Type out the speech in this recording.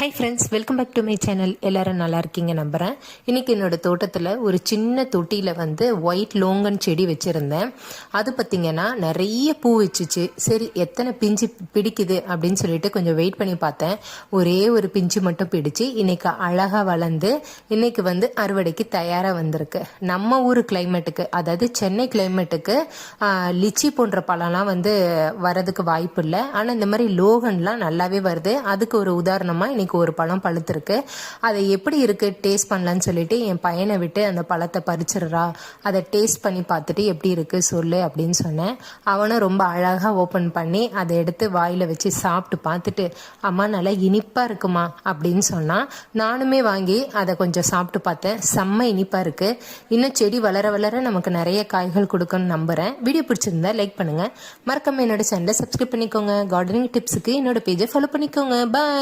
Hi friends welcome back to my channel எல்லாரும் நல்லா இருக்கீங்க நம்புகிறேன் இன்னைக்கு என்னோட தோட்டத்தில் ஒரு சின்ன தொட்டியில் வந்து ஒயிட் லோங்கன் செடி வச்சுருந்தேன். அது பார்த்திங்கன்னா நிறைய பூ வச்சுச்சு. சரி எத்தனை பிஞ்சு பிடிக்குது அப்படின்னு சொல்லிட்டு கொஞ்சம் வெயிட் பண்ணி பார்த்தேன். ஒரே ஒரு பிஞ்சு மட்டும் பிடிச்சு இன்றைக்கி அழகாக வளர்ந்து இன்னைக்கு வந்து அறுவடைக்கு தயாராக வந்திருக்கு. நம்ம ஊர் கிளைமேட்டுக்கு அதாவது சென்னை கிளைமேட்டுக்கு லிச்சி போன்ற பழம்லாம் வந்து வரதுக்கு வாய்ப்பு இல்லை. ஆனால் இந்த மாதிரி லோகன்லாம் நல்லாவே வருது. அதுக்கு ஒரு உதாரணமாக இன்றைக்கி இன்னைக்கு ஒரு பழம் பழுத்திருக்கு. அதை எப்படி இருக்கு டேஸ்ட் பண்ணலான்னு சொல்லிட்டு என் பையனை விட்டு அந்த பழத்தை பறிச்சிடுறா. அதை டேஸ்ட் பண்ணி பார்த்துட்டு எப்படி இருக்கு சொல்லு அப்படின்னு சொன்னேன். அவனும் ரொம்ப அழகாக ஓப்பன் பண்ணி அதை எடுத்து வாயில் வச்சு சாப்பிட்டு பார்த்துட்டு அம்மா நல்லா இனிப்பாக இருக்குமா? அப்படின்னு சொன்னான். நானுமே வாங்கி அதை கொஞ்சம் சாப்பிட்டு பார்த்தேன். செம்ம இனிப்பாக இருக்கு. இன்னும் செடி வளர வளர நமக்கு நிறைய காய்கள் கொடுக்கும்னு நம்புறேன். வீடியோ பிடிச்சிருந்தா லைக் பண்ணுங்க. மறக்காம என்னோட சேனலை சப்ஸ்கிரைப் பண்ணிக்கோங்க. கார்டனிங் டிப்ஸுக்கு என்னோட பேஜை ஃபாலோ பண்ணிக்கோங்க. பாய்